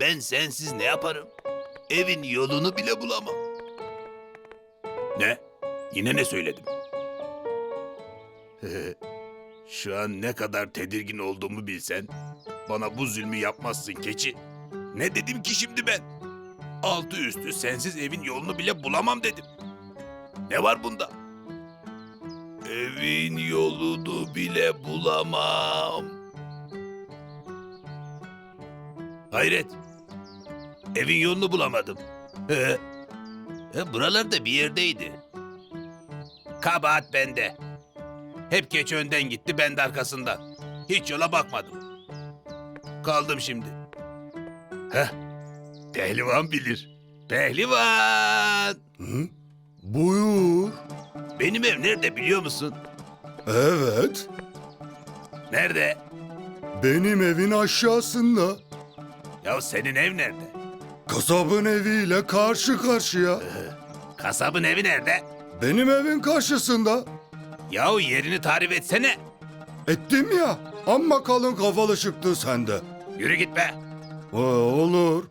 Ben sensiz ne yaparım? Evin yolunu bile bulamam. Ne? Yine ne söyledim? Şu an ne kadar tedirgin olduğumu bilsen, bana bu zulmü yapmazsın keçi. Ne dedim ki şimdi ben? Altı üstü sensiz evin yolunu bile bulamam dedim. Ne var bunda? Evin yolunu bile bulamam. Hayret. Evin yolunu bulamadım. He. He, buralarda bir yerdeydi. Kabahat bende. Hep geç önden gitti, ben de arkasından. Hiç yola bakmadım. Kaldım şimdi. Heh. Pehlivan bilir. Pehlivan! Hı? Buyur. Benim ev nerede biliyor musun? Evet. Nerede? Benim evin aşağısında. Ya senin ev nerede? Kasabın eviyle karşı karşıya. Kasabın evi nerede? Benim evin karşısında. Yahu yerini tarif etsene. Ettim ya. Amma kalın kafalı çıktı sende. Yürü git be. Ee, olur.